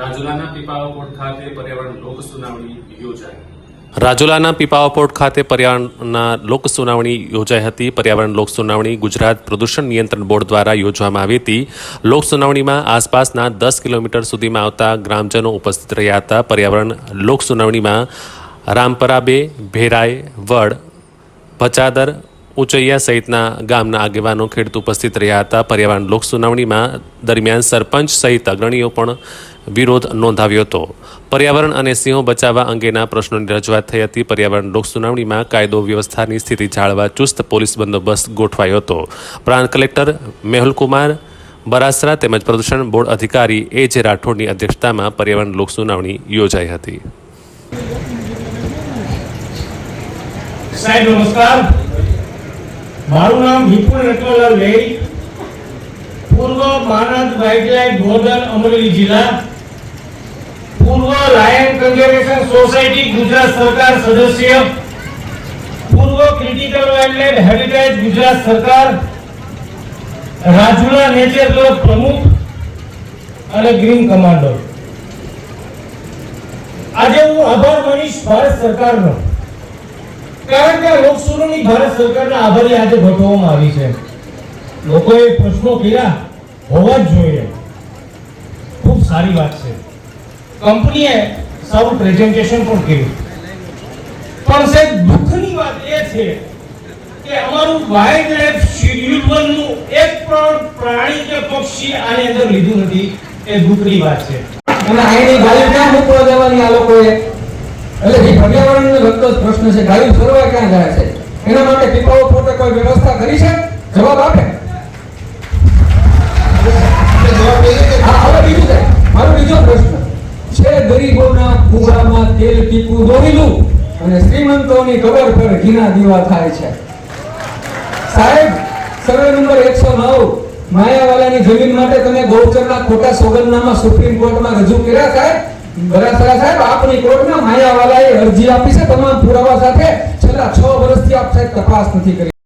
રાજુલાના પીપાવાપોટ ખાતે પર્યાવરણ લોક સુનાવણી યોજાઈ. પર્યાવરણના લોક સુનાવણી યોજાઈ હતી. પર્યાવરણ લોક સુનાવણી ગુજરાત પ્રદૂષણ નિયંત્રણ બોર્ડ દ્વારા યોજવામાં આવી હતી. લોક સુનાવણીમાં આસપાસના દસ કિલોમીટર સુધીમાં આવતા ગ્રામજનો ઉપસ્થિત રહ્યા હતા. પર્યાવરણ લોક સુનાવણીમાં રામપરાબે ભેરાય વડ, ભચાદર, ઉચૈયા સહિતના ગામના આગેવાનો ખેડૂત ઉપસ્થિત રહ્યા હતા. પર્યાવરણ લોક સુનાવણીમાં દરમિયાન સરપંચ સહિત અગ્રણીઓ પણ વિરોધ નોંધાવ્યો હતો. પર્યાવરણ અને સિંહો બચાવવા અંગેના પ્રશ્નોની રજૂઆત થઈ હતી. પર્યાવરણ લોક સુનાવણીમાં કાયદો વ્યવસ્થાની સ્થિતિ જાળવા ચુસ્ત પોલીસ બંદોબસ્ત ગોઠવાયો હતો. પ્રાંત કલેક્ટર મેહુલકુમાર બરાસરા તેમજ પ્રદૂષણ બોર્ડ અધિકારી એ જે રાઠોડની અધ્યક્ષતામાં પર્યાવરણ લોક સુનાવણી યોજાઈ હતી. સાહેબ, નમસ્કાર. મારું નામ વિપુલ રત્નલાલ વેઈ પૂર્વ માનદ વાઇલ્ડલાઇફ ગોર્ડન અમરેલી જિલ્લા. લાયન કન્ઝર્વેશન સોસાયટી ગુજરાત સરકાર સદસ્ય. પૂર્વ ક્રિટિકલ વાઇલ્ડલાઇફ હેબિટેટ ગુજરાત સરકાર. રાજુલા નેચર ક્લબ પ્રમુખ અને ગ્રીન કમાન્ડર આજે હું આભાર માનીશ ભારત સરકારનો. કારણ કે લોકસુરોની ભારત સરકારના આભારી આજે ગોઠવવામાં આવી છે. લોકોએ પ્રશ્નો કર્યા હોવા જ જોઈએ. ખૂબ સારી વાત છે. કંપનીએ સારું પ્રેઝન્ટેશન પણ કર્યું. પણ સાહેબ, દુઃખની વાત એ છે કે અમારું વાઇલ્ડ લાઈફ શેડ્યુલ એક પણ પ્રાણી કે પક્ષી આની અંદર લીધું નથી. એ દુઃખની વાત છે. અને અહીંની ગાડી ક્યાં મૂકવા જવાની આ લોકોએ? એટલે જે પર્યાવરણને લગતો જ પ્રશ્ન છે ગાડી ફરવા ક્યાં જાય છે? એના માટે પીપાઓ પોતે કોઈ વ્યવસ્થા કરી છે? જવાબ આપે? ગરીબોના તેલ ટીપું દોરેલું અને શ્રીમંતોની કબર પર ઘીના દીવા થાય છે. સાહેબ, સર્વે નંબર 109 માયાવાલાની જમીન માટે તમે ગૌચરના ખોટા સોગંદનામા સુપ્રીમ કોર્ટમાં રજૂ કર્યા સાહેબ? બરાસરા સાહેબ આપની કોર્ટમાં માયાવાલાએ અરજી આપી છે, તમામ પુરાવા સાથે છેલ્લા 6 વર્ષથી આપ સાહેબ તપાસ નથી કરી